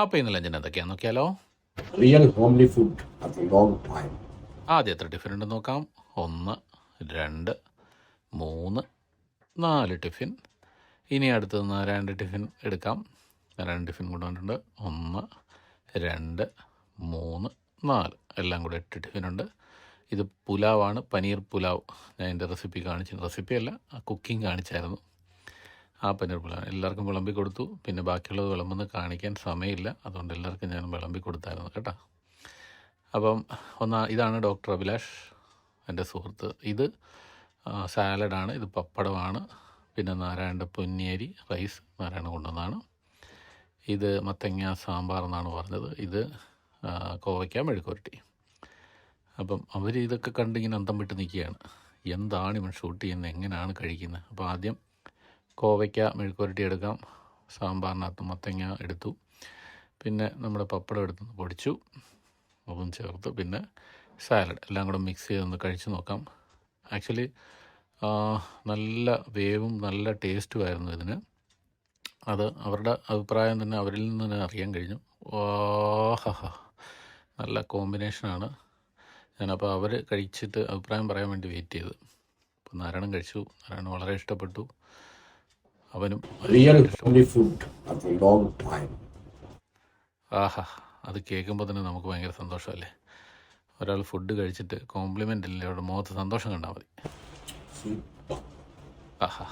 അപ്പോൾ ഇന്ന് ലഞ്ചിന് എന്തൊക്കെയാ? നോക്കിയാലോ? Real homely food. ആദ്യം എത്ര ടിഫിൻ ഉണ്ടെന്ന് നോക്കാം. ഒന്ന് രണ്ട് മൂന്ന് നാല് ടിഫിൻ. ഇനി അടുത്ത് നിന്ന് രണ്ട് ടിഫിൻ എടുക്കാം. രണ്ട് ടിഫിൻ കൊണ്ടുവന്നിട്ടുണ്ട്. ഒന്ന് രണ്ട് മൂന്ന് നാല്. എല്ലാം കൂടെ എട്ട് ടിഫിനുണ്ട് ഇത് പുലാവാണ്. പനീർ പുലാവ്. ഞാൻ എന്റെ റെസിപ്പി കാണിച്ചു. റെസിപ്പി അല്ല കുക്കിംഗ് കാണിച്ചായിരുന്നു. ആ പനീർ പുലാവ് എല്ലാവർക്കും വിളമ്പി കൊടുത്തു. പിന്നെ ബാക്കിയുള്ളത് വിളമ്പെന്ന് കാണിക്കാൻ സമയമില്ല. അതുകൊണ്ട് എല്ലാവർക്കും ഞാൻ വിളമ്പി കൊടുത്തായിരുന്നു കേട്ടോ. അപ്പം ഒന്നാ ഇതാണ് ഡോക്ടർ അഭിലാഷ് എന്റെ സുഹൃത്ത്. ഇത് സാലഡാണ്. ഇത് പപ്പടമാണ്. പിന്നെ നാരായണന്റെ പൊന്നിയരി റൈസ് നാരായണ കൊണ്ടുവന്നതാണ്. ഇത് മത്തങ്ങ സാമ്പാർ എന്നാണ് പറഞ്ഞത്. ഇത് കോവയ്ക്ക മെഴുക്കുരട്ടി അപ്പം അവർ ഇതൊക്കെ കണ്ടിങ്ങനെ അന്തം വിട്ട് നിൽക്കുകയാണ്. എന്താണ് ഇവൻ ഷൂട്ട് ചെയ്യുന്നത്? എങ്ങനെയാണ് കഴിക്കുന്നത്? അപ്പോൾ ആദ്യം കോവയ്ക്ക മെഴുക്കുരട്ടി എടുക്കാം. സാമ്പാറിനകത്ത് മത്തങ്ങ എടുത്തു. പിന്നെ നമ്മുടെ പപ്പടം എടുത്ത് പൊടിച്ചു. അതും ചേർത്ത്. പിന്നെ സാലഡ് എല്ലാം കൂടെ മിക്സ് ചെയ്തൊന്ന് കഴിച്ച് നോക്കാം. ആക്ച്വലി നല്ല വേവും നല്ല ടേസ്റ്റുമായിരുന്നു ഇതിന്. അത് അവരുടെ അഭിപ്രായം തന്നെ അവരിൽ നിന്ന് തന്നെ അറിയാൻ കഴിഞ്ഞു. ഓഹ നല്ല കോമ്പിനേഷനാണ് ഞാനപ്പോൾ അവർ കഴിച്ചിട്ട് അഭിപ്രായം പറയാൻ വേണ്ടി വെയിറ്റ് ചെയ്ത്. അപ്പോൾ നാരായണൻ കഴിച്ചു. നാരായണൻ വളരെ ഇഷ്ടപ്പെട്ടു. അവനും. ആഹാ അത് കേൾക്കുമ്പോൾ തന്നെ നമുക്ക് ഭയങ്കര സന്തോഷമല്ലേ? ഒരാൾ ഫുഡ് കഴിച്ചിട്ട് കോംപ്ലിമെന്റ് ഇല്ലേ? അവരുടെ മുഖത്ത് സന്തോഷം കണ്ടാൽ മതി. ആഹാ.